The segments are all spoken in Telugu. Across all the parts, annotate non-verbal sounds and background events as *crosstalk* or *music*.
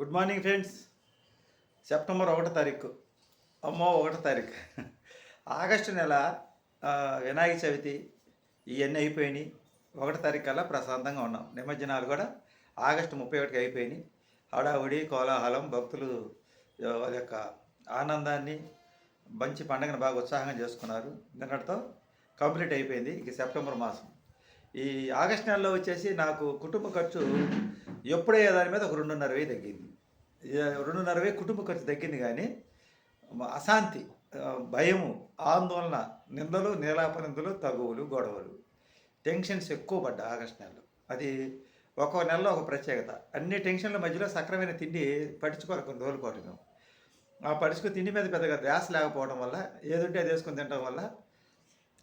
Good morning friends. సెప్టెంబర్ ఒకటో తారీఖు. అమ్మో ఒకటో తారీఖు. ఆగస్టు నెల వినాయక చవితి ఇవన్నీ అయిపోయినాయి. ఒకటో తారీఖు కల్లా ప్రశాంతంగా ఉన్నాం. నిమజ్జనాలు కూడా ఆగస్టు ముప్పై ఒకటికి అయిపోయినాయి. హడావుడి కోలాహలం భక్తులు వాళ్ళ యొక్క ఆనందాన్ని మంచి పండుగను బాగా ఉత్సాహంగా చేసుకున్నారు. నిన్నటితో కంప్లీట్ అయిపోయింది. ఇక సెప్టెంబర్ మాసం. ఈ ఆగస్ట్ నెలలో వచ్చేసి నాకు కుటుంబ ఖర్చు ఎప్పుడే దాని మీద ఒక రెండున్నర వెయ్యి తగ్గింది. రెండున్నర వెయ్యి కుటుంబ ఖర్చు తగ్గింది కానీ అశాంతి భయము ఆందోళన నిందలు నీలాపనిందలు తగువులు గొడవలు టెన్షన్స్ ఎక్కువ పడ్డా ఆగస్ట్ నెలలో. అది ఒక్కో నెలలో ఒక ప్రత్యేకత. అన్ని టెన్షన్ల మధ్యలో సక్రమైన తిండి పట్టించుకోవాలి కొన్ని రోజులు పాటు మేము ఆ పడుచుకు తిండి మీద పెద్దగా ధ్యాస లేకపోవడం వల్ల ఏదుంటే అది వేసుకొని తినడం వల్ల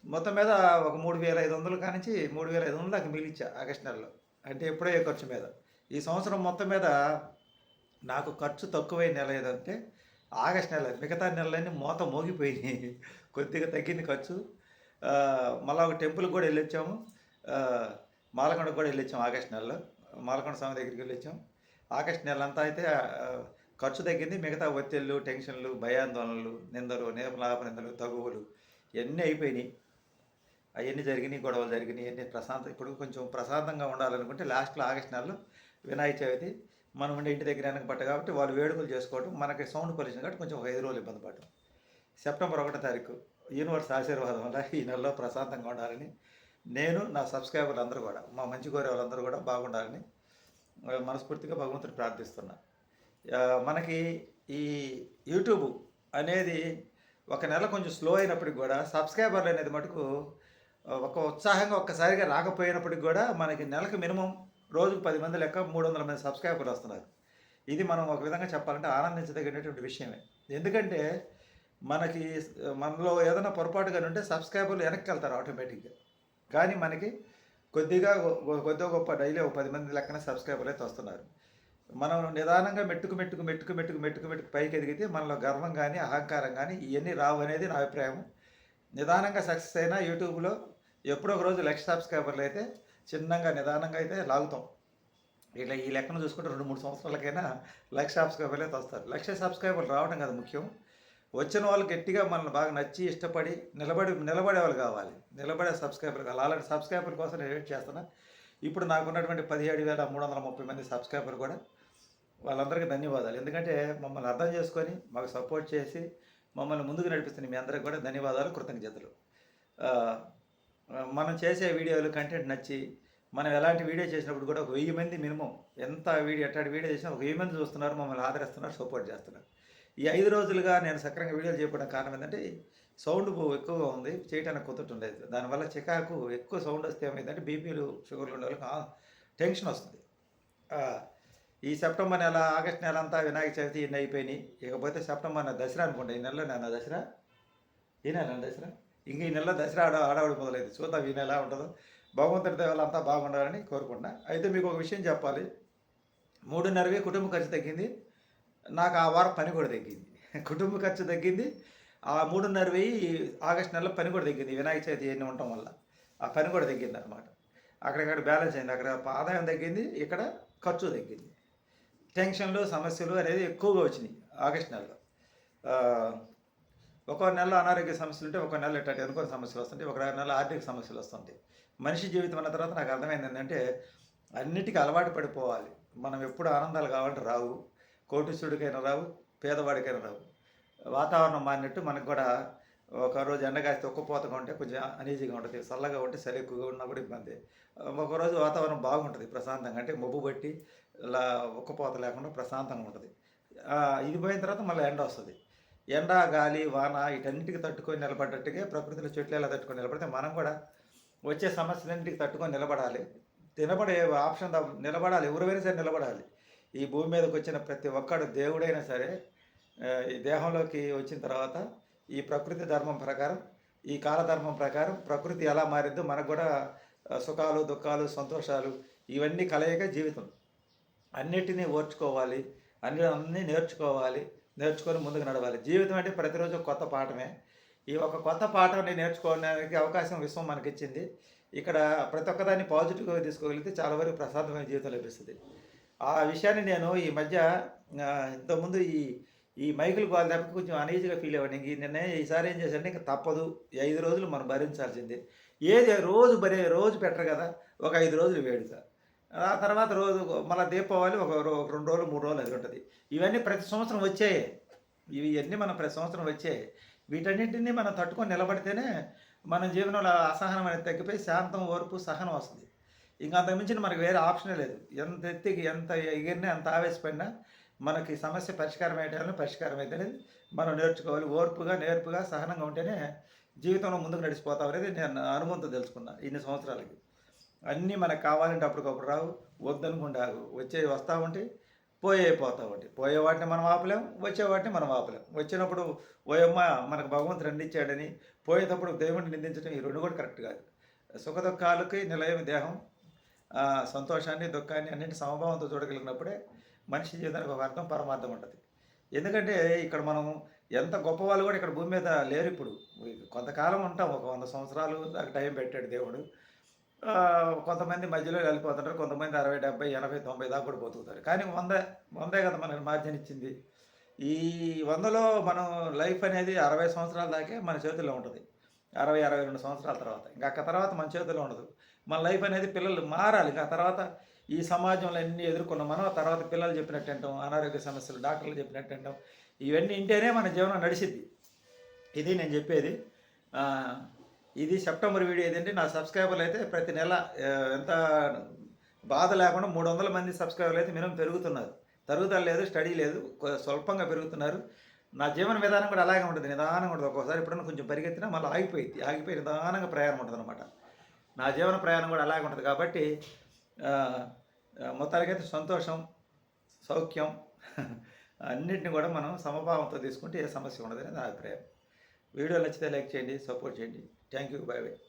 మొత్తం మీద ఒక మూడు వేల ఐదు వందలు కానించి మూడు వేల ఐదు వందలు దాకా మిగిలిచ్చా ఆగస్ట్ నెలలో అంటే ఎప్పుడో ఏ ఖర్చు మీద. ఈ సంవత్సరం మొత్తం మీద నాకు ఖర్చు తక్కువైన నెల ఏదంటే ఆగస్ట్ నెల మిగతా నెలలన్నీ మూత మోగిపోయినాయి. *laughs* కొద్దిగా తగ్గింది ఖర్చు. మళ్ళీ ఒక టెంపుల్కి కూడా వెళ్ళొచ్చాము. మాలకొండ మాలకొండకు కూడా వెళ్ళొచ్చాము ఆగస్ట్ నెలలో మాలకొండ స్వామి దగ్గరికి వెళ్ళొచ్చాం. ఆగస్ట్ నెల అంతా అయితే ఖర్చు తగ్గింది. మిగతా ఒత్తిళ్ళు టెన్షన్లు భయాందోళనలు నిందలు నేపలాప నిందలు తగువులు ఇవన్నీ అయిపోయినాయి. అవన్నీ జరిగినాయి గొడవలు జరిగినాయి అన్నీ ప్రశాంత ఇప్పుడు కొంచెం ప్రశాంతంగా ఉండాలనుకుంటే లాస్ట్లో ఆగస్ట్ నెలలో వినాయక చవితి మనం ఉండే ఇంటి దగ్గర వెనక పట్ట కాబట్టి వాళ్ళు వేడుకలు చేసుకోవడం మనకి సౌండ్ పొల్యూషన్ కాబట్టి కొంచెం ఒక ఐదు రోజులు ఇబ్బంది పడటం. సెప్టెంబర్ ఒకటో తారీఖు యూనివర్స్ ఆశీర్వాదం వల్ల ఈ నెలలో ప్రశాంతంగా ఉండాలని నేను నా సబ్స్క్రైబర్లు అందరూ కూడా మా మంచి కోరే వాళ్ళందరూ కూడా బాగుండాలని మనస్ఫూర్తిగా భగవంతుడు ప్రార్థిస్తున్నా. మనకి ఈ యూట్యూబ్ అనేది ఒక నెల కొంచెం స్లో అయినప్పటికి కూడా సబ్స్క్రైబర్లు అనేది మటుకు ఒక ఉత్సాహంగా ఒక్కసారిగా రాకపోయినప్పటికి కూడా మనకి నెలకు మినిమం రోజుకు పది మంది లెక్క మూడు వందల మంది సబ్స్క్రైబర్లు వస్తున్నారు. ఇది మనం ఒక విధంగా చెప్పాలంటే ఆనందించదగినటువంటి విషయమే. ఎందుకంటే మనకి మనలో ఏదైనా పొరపాటుగా ఉంటే సబ్స్క్రైబర్లు వెనక్కి వెళ్తారు ఆటోమేటిక్గా. కానీ మనకి కొద్దిగా కొద్దిగా గొప్ప డైలీ ఒక పది మంది లెక్కన సబ్స్క్రైబర్లు అయితే వస్తున్నారు. మనం నిదానంగా మెట్టుకు మెట్టుకు మెట్టుకు మెట్టుకు మెట్టుకు మెట్టుకు పైకి ఎదిగితే మనలో గర్వం కానీ అహంకారం కానీ ఇవన్నీ రావు అనేది నా అభిప్రాయం. నిదానంగా సక్సెస్ అయినా యూట్యూబ్లో ఎప్పుడో ఒక రోజు లక్ష సబ్స్క్రైబర్లు అయితే చిన్నగా నిదానంగా అయితే లాగుతాం. ఇట్లా ఈ లెక్కను చూసుకుంటే రెండు మూడు సంవత్సరాలకైనా లక్ష సబ్స్క్రైబర్లు అయితే వస్తారు లక్ష సబ్స్క్రైబర్లు రావడం కదా ముఖ్యం. వచ్చిన వాళ్ళు గట్టిగా మనల్ని బాగా నచ్చి ఇష్టపడి నిలబడి నిలబడే వాళ్ళు కావాలి. నిలబడే సబ్స్క్రైబర్ కావాలి. అలాంటి సబ్స్క్రైబర్ కోసం నేను వెయిట్ చేస్తున్నా. ఇప్పుడు నాకు ఉన్నటువంటి పదిహేడు వేల మూడు వందల ముప్పై మంది సబ్స్క్రైబర్ కూడా వాళ్ళందరికీ ధన్యవాదాలు. ఎందుకంటే మమ్మల్ని అర్థం చేసుకొని మాకు సపోర్ట్ చేసి మమ్మల్ని ముందుకు నడిపిస్తున్న మీ అందరికి కూడా ధన్యవాదాలు కృతజ్ఞతలు. మనం చేసే వీడియోలు కంటెంట్ నచ్చి మనం ఎలాంటి వీడియో చేసినప్పుడు కూడా ఒక వెయ్యి మంది మినిమం ఎంత వీడియో ఎట్లాంటి వీడియో చేసినా ఒక వెయ్యి మంది చూస్తున్నారు మమ్మల్ని ఆదరిస్తున్నారు సపోర్ట్ చేస్తున్నారు. ఈ ఐదు రోజులుగా నేను సక్రంగా వీడియోలు చేయడం కారణం ఏంటంటే సౌండ్ ఎక్కువగా ఉంది చేయడానికి కుదరటం ఉండేది దానివల్ల చికాకు ఎక్కువ సౌండ్ వస్తే ఏమైందంటే బీపీలు షుగర్లు ఉండే వాళ్ళకి టెన్షన్ వస్తుంది. ఈ సెప్టెంబర్ నెల ఆగస్ట్ నెల అంతా వినాయక చవితి ఇన్ని అయిపోయినాయి. ఇకపోతే సెప్టెంబర్ నెల దసరా అనుకుంటా ఈ నెలలో నాన్న దసరా? ఈ నెల దసరా? ఇంక ఈ నెల దసరా ఆడ ఆడవాడి మొదలైంది. చూద్దాం ఈ నెల ఎలా ఉంటుందో. భగవంతుడి దేవాలు అంతా బాగుండాలని కోరుకుంటున్నా. అయితే మీకు ఒక విషయం చెప్పాలి. మూడున్నరవే కుటుంబ ఖర్చు తగ్గింది. నాకు ఆ వారం పని కూడా తగ్గింది. కుటుంబ ఖర్చు తగ్గింది. ఆ మూడున్నర వెయ్యి ఆగస్ట్ నెలలో పని కూడా తగ్గింది. వినాయక చవితి ఇవన్నీ ఉండటం వల్ల ఆ పని కూడా తగ్గింది అనమాట అక్కడక్కడ బ్యాలెన్స్ అయింది. అక్కడ ఆదాయం తగ్గింది. ఇక్కడ ఖర్చు తగ్గింది. టెన్షన్లు సమస్యలు అనేది ఎక్కువగా వచ్చినాయి ఆగస్ట్ నెలలో. ఒక నెల అనారోగ్య సమస్యలు ఉంటే ఒక నెల ఇట్లాంటి అనుకోని సమస్యలు వస్తుంటాయి ఒక నెల ఆర్థిక సమస్యలు వస్తుంటాయి. మనిషి జీవితం అన్న తర్వాత నాకు అర్థమైంది ఏంటంటే అన్నిటికీ అలవాటు పడిపోవాలి. మనం ఎప్పుడు ఆనందాలు కావాలంటే రావు. కోటిసుడికైనా రావు పేదవాడికైనా రావు. వాతావరణం మారినట్టు మనకు కూడా ఒక రోజు ఎండ ఒక్కపోతగా ఉంటే కొంచెం అనీజీగా ఉంటుంది. చల్లగా ఉంటే చలి ఎక్కువగా ఉన్నా కూడా ఇబ్బంది. ఒకరోజు వాతావరణం బాగుంటుంది ప్రశాంతంగా. అంటే మబ్బు పట్టి ఇలా ఒక్కపోత లేకుండా ప్రశాంతంగా ఉంటుంది. ఇది పోయిన తర్వాత మళ్ళీ ఎండ వస్తుంది. ఎండ గాలి వాన వీటన్నిటికి తట్టుకొని నిలబడ్డట్టుగా ప్రకృతిలో చెట్లు ఎలా తట్టుకొని నిలబడితే మనం కూడా వచ్చే సమస్యలన్నింటికి తట్టుకొని నిలబడాలి. నిలబడే ఆప్షన్ నిలబడాలి. ఎవరైనా సరే నిలబడాలి. ఈ భూమి మీదకి వచ్చిన ప్రతి ఒక్కడు దేవుడైనా సరే ఈ దేహంలోకి వచ్చిన తర్వాత ఈ ప్రకృతి ధర్మం ప్రకారం ఈ కాలధర్మం ప్రకారం ప్రకృతి ఎలా మారిద్దో మనకు కూడా సుఖాలు దుఃఖాలు సంతోషాలు ఇవన్నీ కలయిక జీవితం. అన్నిటినీ ఓర్చుకోవాలి. అన్ని అన్నీ నేర్చుకోవాలి. నేర్చుకొని ముందుకు నడవాలి. జీవితం అంటే ప్రతిరోజు కొత్త పాఠమే. ఈ ఒక కొత్త పాఠాన్ని నేర్చుకోవడానికి అవకాశం విశ్వం మనకి ఇచ్చింది ఇక్కడ ప్రతి ఒక్కదాన్ని పాజిటివ్గా తీసుకోగలిగితే చాలా వరకు ప్రశాంతమైన జీవితం లభిస్తుంది. ఆ విషయాన్ని నేను ఈ మధ్య ఇంతకుముందు ఈ ఈ మైకులు గోల తప్ప కొంచెం అనీజీగా ఫీల్ అవ్వండి నిన్న ఈసారి ఏం చేశానంటే ఇంకా తప్పదు. ఐదు రోజులు మనం భరించాల్సిందే. ఏది రోజు భరే రోజు పెట్టరు కదా. ఒక ఐదు రోజులు వేడుక. ఆ తర్వాత రోజు మళ్ళీ దీపావళి ఒక రో- రెండు రోజులు మూడు రోజులు అది ఉంటుంది. ఇవన్నీ ప్రతి సంవత్సరం వచ్చాయి. ఇవి అన్నీ మనం ప్రతి సంవత్సరం వచ్చాయి. వీటన్నింటినీ మనం తట్టుకొని నిలబడితేనే మన జీవనంలో అసహనం అనేది తగ్గిపోయి శాంతం ఓర్పు సహనం వస్తుంది. ఇంకా అంతకుమించిన మనకి వేరే ఆప్షనే లేదు. ఎంత ఎత్తికి ఎంత ఎగిరినా ఎంత ఆవేశపడినా మనకి సమస్య పరిష్కారం అయ్యేటాలను పరిష్కారం అయితేనే మనం నేర్చుకోవాలి. ఓర్పుగా నేర్పుగా సహనంగా ఉంటేనే జీవితంలో ముందుకు నడిచిపోతాం అనేది నేను అనుభవంతో తెలుసుకున్నా ఇన్ని సంవత్సరాలకి. అన్నీ మనకు కావాలంటే అప్పటికప్పుడు రావు. వద్దనుకుంటే వచ్చే వస్తూ ఉంటే పోయే పోతా ఉంటాయి పోయే వాటిని మనం ఆపలేం వచ్చే వాటిని మనం ఆపలేం. వచ్చినప్పుడు ఓయమ్మ మనకు భగవంతుడు అందించాడని పోయేటప్పుడు దేవుడిని నిందించడం ఈ రెండు కూడా కరెక్ట్ కాదు. సుఖ దుఃఖాలకి నిలయం దేహం సంతోషాన్ని దుఃఖాన్ని అన్నింటి సమభావంతో చూడగలిగినప్పుడే మనిషి జీవితానికి ఒక అర్థం పరమార్థం ఉంటుంది. ఎందుకంటే ఇక్కడ మనం ఎంత గొప్ప వాళ్ళు కూడా ఇక్కడ భూమి మీద లేరు ఇప్పుడు. కొంతకాలం ఉంటాం ఒక వంద సంవత్సరాలు దాకా టైం పెట్టాడు దేవుడు. కొంతమంది మధ్యలో వెళ్ళిపోతుంటారు కొంతమంది అరవై డెబ్బై ఎనభై తొంభై దాకా కూడా బతుకుతారు కానీ వంద వందే కదా మనకి మార్జిన్ ఇచ్చింది. ఈ వందలో మనం లైఫ్ అనేది అరవై సంవత్సరాల దాకే మన చేతుల్లో ఉంటుంది. అరవై అరవై రెండు సంవత్సరాల తర్వాత. ఇంకా తర్వాత మన చేతుల్లో ఉండదు. మన లైఫ్ అనేది పిల్లలు మారాలి. ఇంకా తర్వాత ఈ సమాజంలో అన్ని ఎదుర్కొన్న మనం ఆ తర్వాత పిల్లలు చెప్పినట్టు వింటాం అనారోగ్య సమస్యలు డాక్టర్లు చెప్పినట్టు వింటాం. ఇవన్నీ ఇంటేనే మన జీవనం నడిచిద్ది. ఇది నేను చెప్పేది. ఇది సెప్టెంబర్ వీడియో ఏదంటే నా సబ్స్క్రైబర్లు అయితే ప్రతి నెల ఎంత బాధ లేకుండా మూడు వందల మంది సబ్స్క్రైబర్లు అయితే మినిమం పెరుగుతున్నారు. తరుగుదల లేదు స్టడీ లేదు స్వల్పంగా పెరుగుతున్నారు. నా జీవన విధానం కూడా అలాగే ఉంటుంది నిదానంగా ఉంటుంది. ఒక్కోసారి ఎప్పుడైనా కొంచెం పరిగెత్తినా మళ్ళీ ఆగిపోయింది. ఆగిపోయి నిదానంగా ప్రయాణం ఉంటుంది అనమాట నా జీవన ప్రయాణం కూడా అలాగే ఉంటుంది. కాబట్టి మొత్తానికైతే సంతోషం సౌఖ్యం *laughs* అన్నింటిని కూడా మనం సమభావంతో తీసుకుంటే ఏ సమస్య ఉండదని నా అభిప్రాయం. వీడియో నచ్చితే లైక్ చేయండి సపోర్ట్ చేయండి. Thank you. Bye bye.